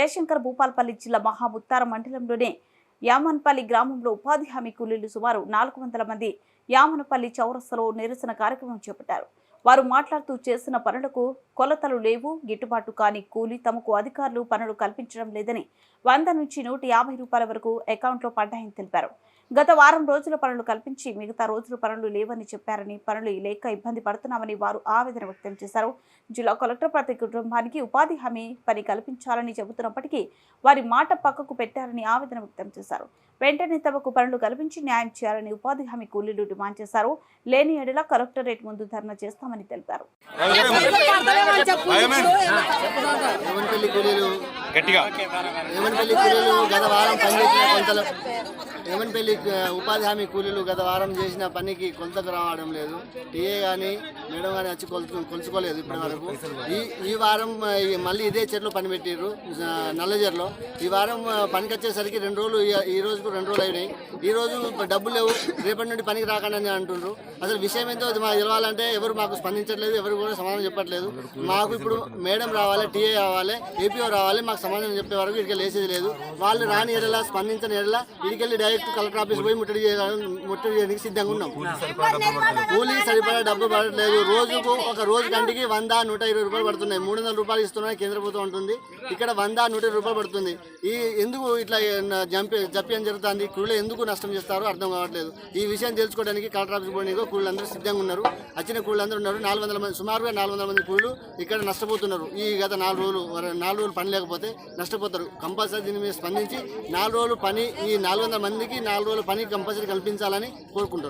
జయశంకర్ భూపాల్పల్లి జిల్లా మహాముత్తార మండలంలోని యామన్పల్లి గ్రామంలో ఉపాధి హామీ కూలీలు సుమారు నాలుగు వందల మంది యామనపల్లి చౌరస్తలో నిరసన కార్యక్రమం చేపట్టారు. వారు మాట్లాడుతూ చేసిన పనులకు కొలతలు లేవు గిట్టుబాటు కాని కూలీ తమకు అధికారులు పనులు కల్పించడం లేదని వంద నుంచి నూట యాభై రూపాయల వరకు అకౌంట్లో పడ్డాయని తెలిపారు. గత వారం రోజుల పనులు కల్పించి మిగతా రోజుల పనులు లేవని చెప్పారని పనులు లేక ఇబ్బంది పడుతున్నామని వారు ఆవేదన వ్యక్తం చేశారు. జిల్లా కలెక్టర్ ప్రతి కుటుంబానికి ఉపాధి హామీ పని కల్పించాలని చెబుతున్నప్పటికీ వారి మాట పక్కకు పెట్టారని ఆవేదన వ్యక్తం చేశారు. వెంటనే తమకు పనులు కల్పించి న్యాయం చేయాలని ఉపాధి హామీ కూలీలు డిమాండ్ చేశారు. లేని ఎడల కలెక్టరేట్ ముందు ధర్నా చేస్తామని తెలిపారు. గట్టిగా. ఏమన్పల్లి కూలీలు గత వారం పనిచేసిన కొంతలు ఏమన్పల్లి ఉపాధి హామీ కూలీలు గత వారం చేసిన పనికి కొలతకు రావడం లేదు. టీఏ కానీ మేడం కానీ వచ్చి కొలు కొలుచుకోలేదు ఇప్పటి వరకు ఈ ఈ వారం మళ్ళీ ఇదే చెట్లు పని పెట్టారు నల్ల నల్లజర్లో. ఈ వారం పనికి వచ్చేసరికి రెండు రోజులు ఈ- రోజుకు రెండు రోజులు అయినాయి. ఈ రోజు డబ్బులు లేవు రేపటి నుండి పనికి రాకండి అంటున్నారు అసలు విషయం ఏంటో అది మాకు తెలవాలంటే ఎవరు మాకు స్పందించట్లేదు ఎవరు కూడా సమాధానం చెప్పట్లేదు. మాకు ఇప్పుడు మేడం రావాలి టీఏ రావాలి ఏపీఓ రావాలి మాకు సమాధానం చెప్పే వరకు ఇక్కడికి లేసేది లేదు. వాళ్ళు రాని ఎడలా స్పందించని ఎడలా ఇడికెళ్ళి డైరెక్ట్ కలెక్టర్ ఆఫీస్ పోయి ముట్టడి చేయడానికి ముట్టడి చేయడానికి సిద్ధంగా ఉన్నాం. కూలీ సరిపడా డబ్బు పడట్లేదు. రోజుకు ఒక రోజు గంటకి వంద నూట ఇరవై రూపాయలు పడుతున్నాయి. మూడు వందల రూపాయలు ఇస్తున్నాయి కేంద్ర ప్రభుత్వం ఉంటుంది ఇక్కడ వంద నూట ఇరవై రూపాయలు పడుతుంది. ఈ ఎందుకు ఇట్లా జంపి జప్యం జరుగుతుంది? కూలీలు ఎందుకు నష్టం చేస్తారో అర్థం కావట్లేదు. ఈ విషయం తెలుసుకోవడానికి కలెక్టర్ ఆఫీస్ పోయినకు కూలీలందరూ సిద్ధంగా ఉన్నారు. వచ్చిన కూలీలందరూ ఉన్నారు. నాలుగు వందల మంది సుమారుగా నాలుగు వందల మంది కూలీలు ఇక్కడ నష్టపోతున్నారు. ఈ గత నాలుగు రోజులు నాలుగు రోజులు పని లేకపోతే నష్టపోతారు. కంపల్సరీ దీని మీద స్పందించి నాలుగు రోజులు పని ఈ నాలుగు మందికి నాలుగు రోజులు పని కంపల్సరీ కల్పించాలని కోరుకుంటున్నాను